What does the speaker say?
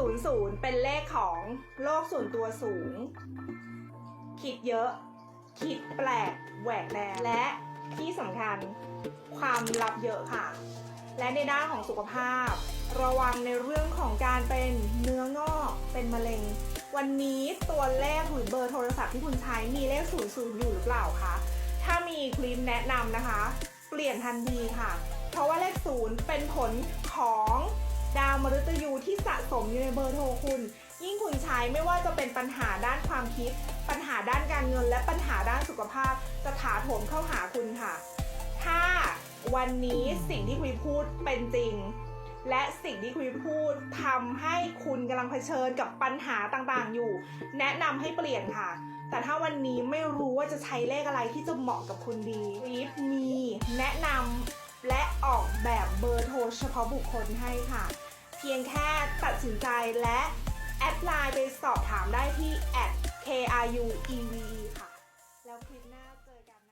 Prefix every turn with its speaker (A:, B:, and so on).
A: 00 เป็นเลขของโลกส่วนตัวสูง คิดเยอะ คิดแปลก แหวกแนวและที่สำคัญความลับเยอะค่ะ และในด้านของสุขภาพ ระวังในเรื่องของการเป็นเนื้องอกเป็นมะเร็ง วันนี้ตัวเลขหรือเบอร์โทรศัพท์ที่คุณใช้มีเลข00อยู่หรือเปล่าคะถ้ามีคลิปแนะนำนะคะ เปลี่ยนทันทีค่ะ เพราะว่าเลข0เป็นผลของ ดาวมฤตยูที่สะสมอยู่ในเบอร์โทรคุณ ยิ่งคุณใช้ไม่ว่าจะเป็นปัญหาด้านความคิด ปัญหาด้านการเงิน และปัญหาด้านสุขภาพ จะถาโถมเข้าหาคุณค่ะ ถ้าวันนี้สิ่งที่คุยพูดเป็นจริง และสิ่งที่คุยพูดทำให้คุณกำลังเผชิญกับปัญหาต่างๆ อยู่ แนะนำให้เปลี่ยนค่ะแต่ถ้าวันนี้ไม่รู้ว่าจะใช้เลขอะไรที่จะเหมาะกับคุณดีรีฟมีแนะนำ เฉพาะบุคคลให้ค่ะ เพียงแค่ตัดสินใจและแอดไลน์ไปสอบถามได้ที่ @kruev ค่ะ แล้วคลิปหน้าเจอกันนะ